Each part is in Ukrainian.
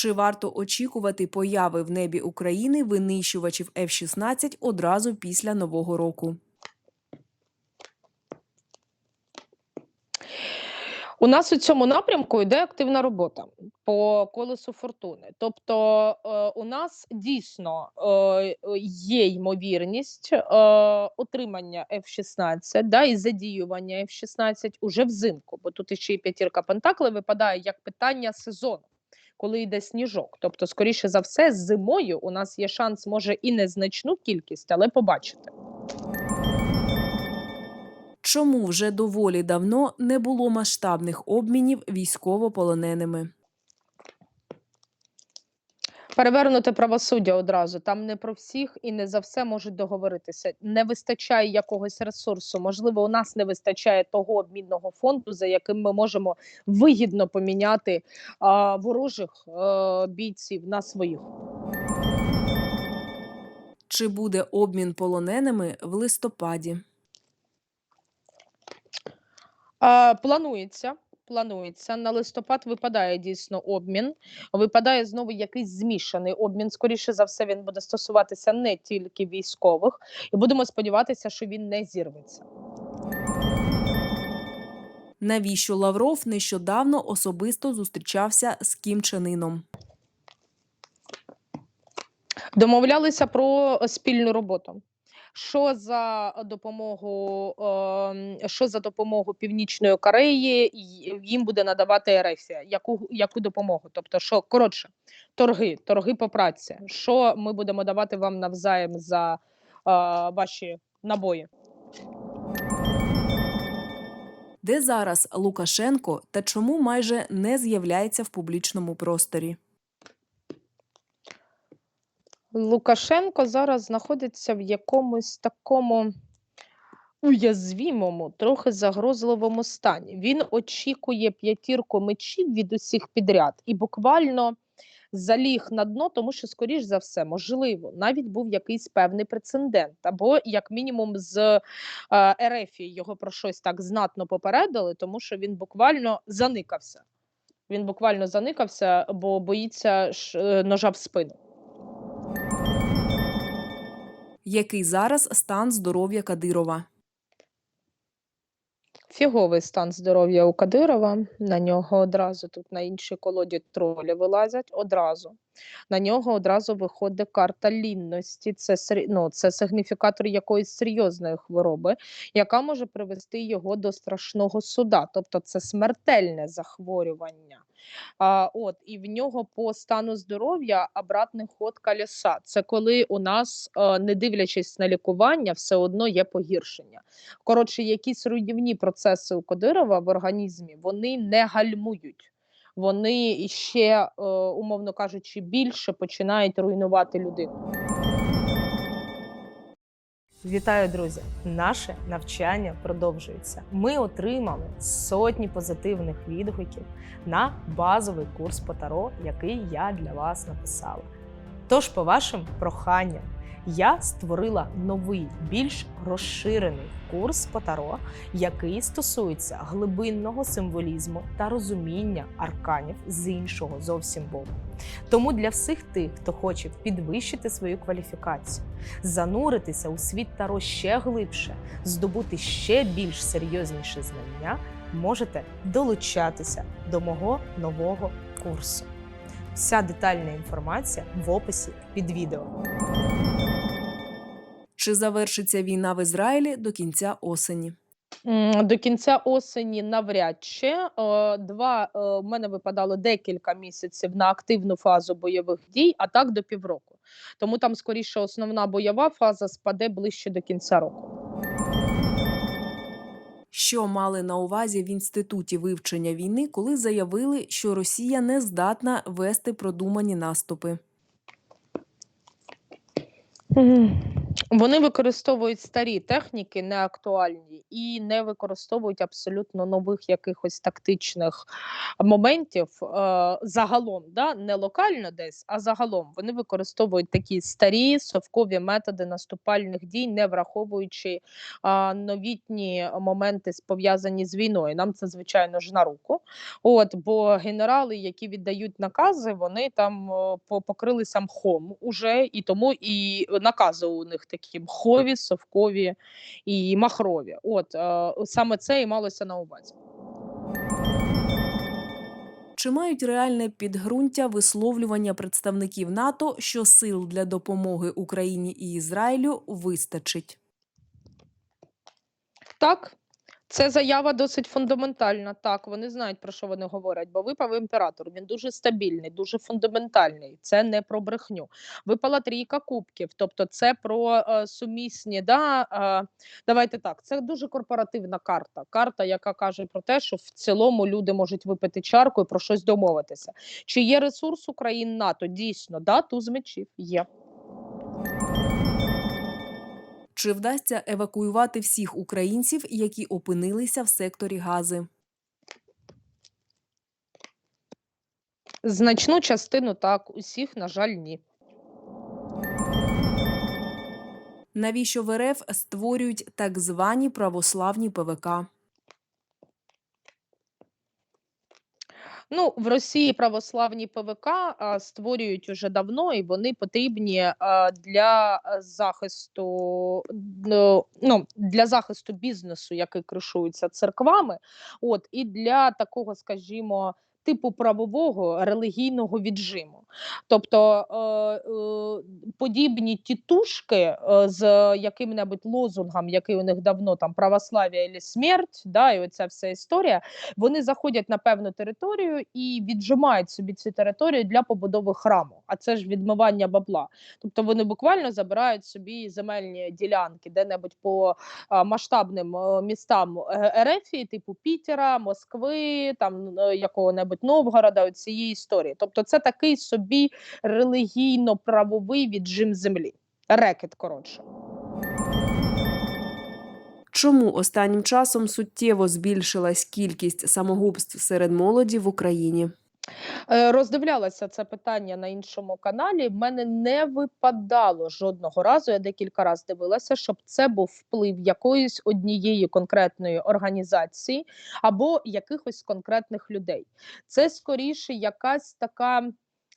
Чи варто очікувати появи в небі України винищувачів F-16 одразу після нового року? У нас у цьому напрямку йде активна робота по колесу фортуни. Тобто, е, у нас дійсно е, є ймовірність е, отримання F-16 да, і задіювання F-16 уже взимку, бо тут іще і п'ятірка Пентакли випадає як питання сезону. Коли йде сніжок, тобто, скоріше за все, зимою у нас є шанс, може і незначну кількість, але побачити. Чому вже доволі давно не було масштабних обмінів військовополоненими? Перевернути правосуддя одразу. Там не про всіх і не за все можуть договоритися. Не вистачає якогось ресурсу. Можливо, у нас не вистачає того обмінного фонду, за яким ми можемо вигідно поміняти а, ворожих а, бійців на своїх. Чи буде обмін полоненими в листопаді? А, планується. Планується на листопад. Випадає дійсно обмін. Випадає знову якийсь змішаний обмін. Скоріше за все, він буде стосуватися не тільки військових, і будемо сподіватися, що він не зірветься. Навіщо Лавров нещодавно особисто зустрічався з Кім Чен Іном? Домовлялися про спільну роботу. Що за допомогу, ем, що за допомогу Північної Кореї їм буде надавати Ерефія? Яку, яку допомогу? Тобто, що коротше, торги, торги по праці. Що ми будемо давати вам навзаєм за е, ваші набої? Де зараз Лукашенко та чому майже не з'являється в публічному просторі? Лукашенко зараз знаходиться в якомусь такому уязвімому, трохи загрозливому стані. Він очікує п'ятірку мечів від усіх підряд і буквально заліг на дно, тому що, скоріш за все, можливо, навіть був якийсь певний прецедент, або як мінімум з е, Ерефії його про щось так знатно попередили, тому що він буквально заникався. Він буквально заникався, бо боїться е, ножа в спину. Який зараз стан здоров'я Кадирова? Фіговий стан здоров'я у Кадирова. На нього одразу тут на іншій колоді тролі вилазять одразу. На нього одразу виходить карта лінності. Це ну, це сигніфікатор якоїсь серйозної хвороби, яка може привести його до страшного суда. Тобто це смертельне захворювання. А, от, і в нього по стану здоров'я обратний ход колеса. Це коли у нас, е, не дивлячись на лікування, все одно є погіршення. Коротше, якісь руйнівні процеси у Кадирова в організмі вони не гальмують. Вони ще, е, умовно кажучи, більше починають руйнувати людину. Вітаю, друзі! Наше навчання продовжується. Ми отримали сотні позитивних відгуків на базовий курс по таро, який я для вас написала. Тож, по вашим проханням, я створила новий, більш розширений курс по таро, який стосується глибинного символізму та розуміння арканів з іншого зовсім боку. Тому для всіх тих, хто хоче підвищити свою кваліфікацію, зануритися у світ Таро ще глибше, здобути ще більш серйозніші знання, можете долучатися до мого нового курсу. Вся детальна інформація в описі під відео. Чи завершиться війна в Ізраїлі до кінця осені? До кінця осені навряд чи Е, два е, в мене випадало декілька місяців на активну фазу бойових дій, а так до півроку. Тому там скоріше основна бойова фаза спаде ближче до кінця року. Що мали на увазі в інституті вивчення війни, коли заявили, що Росія не здатна вести продумані наступи? Вони використовують старі техніки, неактуальні, і не використовують абсолютно нових якихось тактичних моментів е, загалом, да? не локально десь, а загалом. Вони використовують такі старі совкові методи наступальних дій, не враховуючи а, новітні моменти, пов'язані з війною. Нам це, звичайно ж, на руку. От, бо генерали, які віддають накази, вони там по- покрилися мхом уже, і тому і накази у них такі мхові, совкові і махрові. От е, саме це і малося на увазі. Чи мають реальне підґрунтя висловлювання представників НАТО, що сил для допомоги Україні і Ізраїлю вистачить? Так, це заява досить фундаментальна. Так, вони знають про що вони говорять, бо випав імператор. Він дуже стабільний, дуже фундаментальний. Це не про брехню. Випала трійка кубків, тобто це про е, сумісні. Да, е, давайте так. Це дуже корпоративна карта. Карта, яка каже про те, що в цілому люди можуть випити чарку і про щось домовитися. Чи є ресурс у країн НАТО? Дійсно, да, туз мечів є. Чи вдасться евакуювати всіх українців, які опинилися в секторі Гази? Значну частину так, усіх, на жаль, ні. Навіщо в РФ створюють так звані православні ПВК? Ну, в Росії православні ПВК а, створюють уже давно, і вони потрібні а, для захисту ну, ну, для захисту бізнесу, який кришується церквами, от і для такого, скажімо. Типу правового релігійного віджиму, тобто е, е, подібні тітушки е, з яким-небудь лозунгом, який у них давно там православ'я і смерть, да, і оця вся історія, вони заходять на певну територію і віджимають собі цю територію для побудови храму. А це ж відмивання бабла. Тобто вони буквально забирають собі земельні ділянки де-небудь по масштабним містам Ерефії, типу Пітера, Москви, там якого-небудь Новгорода, цієї історії. Тобто, це такий собі релігійно-правовий віджим землі. Рекет коротше. Чому останнім часом суттєво збільшилась кількість самогубств серед молоді в Україні? Е, Роздивлялася це питання на іншому каналі. В мене не випадало жодного разу. Я декілька разів дивилася, щоб це був вплив якоїсь однієї конкретної організації або якихось конкретних людей. Це скоріше якась така.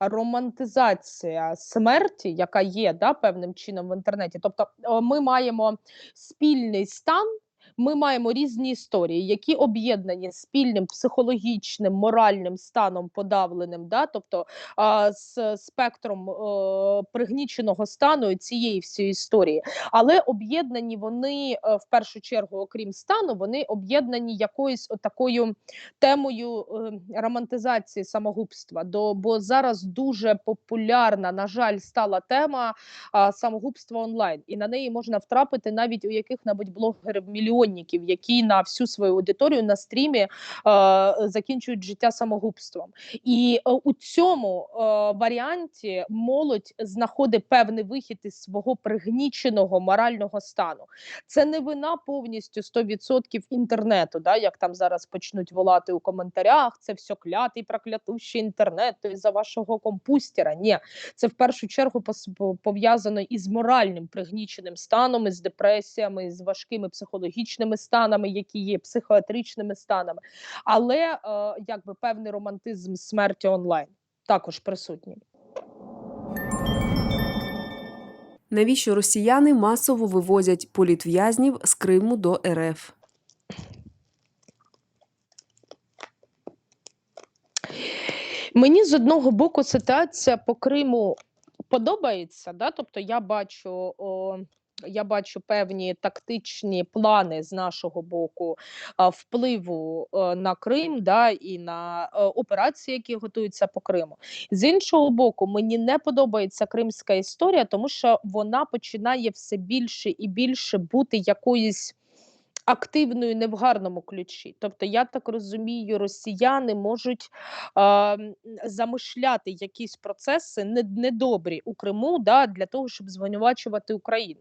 Романтизація смерті, яка є да, певним чином в інтернеті. Тобто, е, ми маємо спільний стан, ми маємо різні історії, які об'єднані спільним психологічним, моральним станом подавленим, да, тобто а, з спектром е, пригніченого стану цієї всієї історії. Але об'єднані вони е, в першу чергу, окрім стану, вони об'єднані якоюсь такою темою е, романтизації самогубства. До, бо зараз дуже популярна, на жаль, стала тема а, самогубства онлайн, і на неї можна втрапити навіть у яких-небудь блогерів мільйонників, які на всю свою аудиторію на стрімі е, закінчують життя самогубством. І е, у цьому е, варіанті молодь знаходить певний вихід із свого пригніченого морального стану. Це не вина повністю 100% інтернету, да, як там зараз почнуть волати у коментарях. Це все клятий, проклятущий інтернет із-за вашого компустера. Ні, це в першу чергу пов'язано із моральним пригніченим станом, із депресіями, з важкими психологічними станами, які є психіатричними станами. Але е, якби певний романтизм смерті онлайн також присутній. Навіщо росіяни масово вивозять політв'язнів з Криму до РФ? Мені з одного боку ситуація по Криму подобається. Да? Тобто я бачу. О, я бачу певні тактичні плани з нашого боку впливу е, на Крим да, і на е, операції, які готуються по Криму. З іншого боку, мені не подобається кримська історія, тому що вона починає все більше і більше бути якоюсь активною не в гарному ключі. Тобто, я так розумію, росіяни можуть м, замишляти якісь процеси недобрі у Криму да, для того, щоб звинувачувати Україну.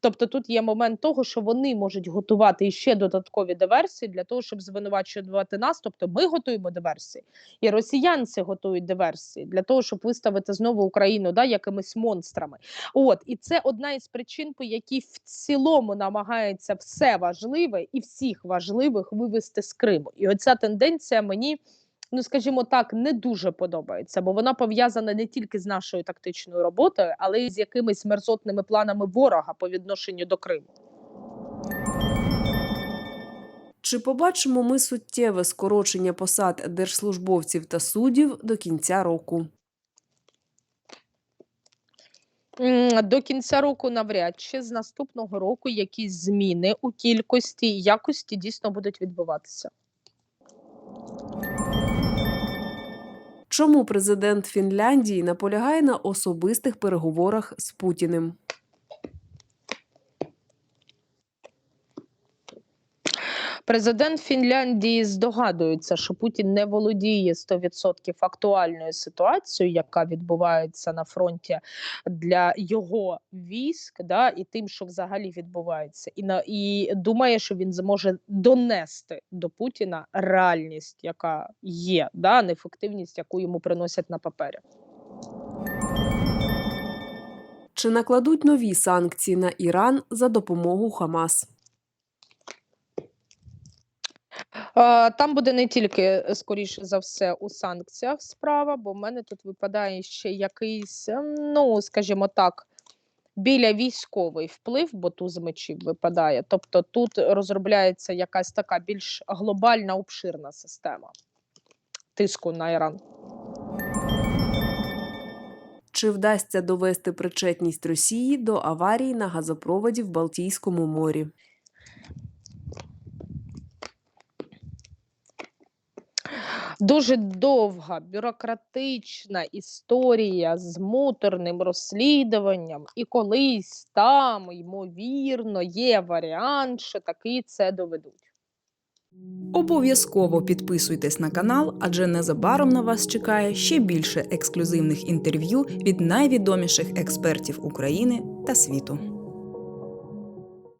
Тобто тут є момент того, що вони можуть готувати ще додаткові диверсії для того, щоб звинувачувати нас. Тобто ми готуємо диверсії, і росіянці готують диверсії для того, щоб виставити знову Україну да, якимись монстрами. От і це одна із причин, по якій в цілому намагається все важливе і всіх важливих вивести з Криму. І оця тенденція мені. Ну, скажімо так, не дуже подобається, бо вона пов'язана не тільки з нашою тактичною роботою, але й з якимись мерзотними планами ворога по відношенню до Криму. Чи побачимо ми суттєве скорочення посад держслужбовців та суддів до кінця року? До кінця року навряд чи з наступного року якісь зміни у кількості і якості дійсно будуть відбуватися. Чому президент Фінляндії наполягає на особистих переговорах з Путіним? Президент Фінляндії здогадується, що Путін не володіє 100% актуальною ситуацією, яка відбувається на фронті для його військ, да, і тим, що взагалі відбувається, і на і думає, що він зможе донести до Путіна реальність, яка є, да, неефективність, яку йому приносять на папері. Чи накладуть нові санкції на Іран за допомогу Хамас? Е, Там буде не тільки, е, скоріше за все, у санкціях справа, бо в мене тут випадає ще якийсь, ем, ну, скажімо так, біля військовий вплив, бо туз мечів випадає. Тобто тут розробляється якась така більш глобальна, обширна система тиску на Іран. Чи вдасться довести причетність Росії до аварії на газопроводі в Балтійському морі? Дуже довга бюрократична історія з муторним розслідуванням, і колись там, ймовірно, є варіант, що таки це доведуть. Обов'язково підписуйтесь на канал, адже незабаром на вас чекає ще більше ексклюзивних інтерв'ю від найвідоміших експертів України та світу.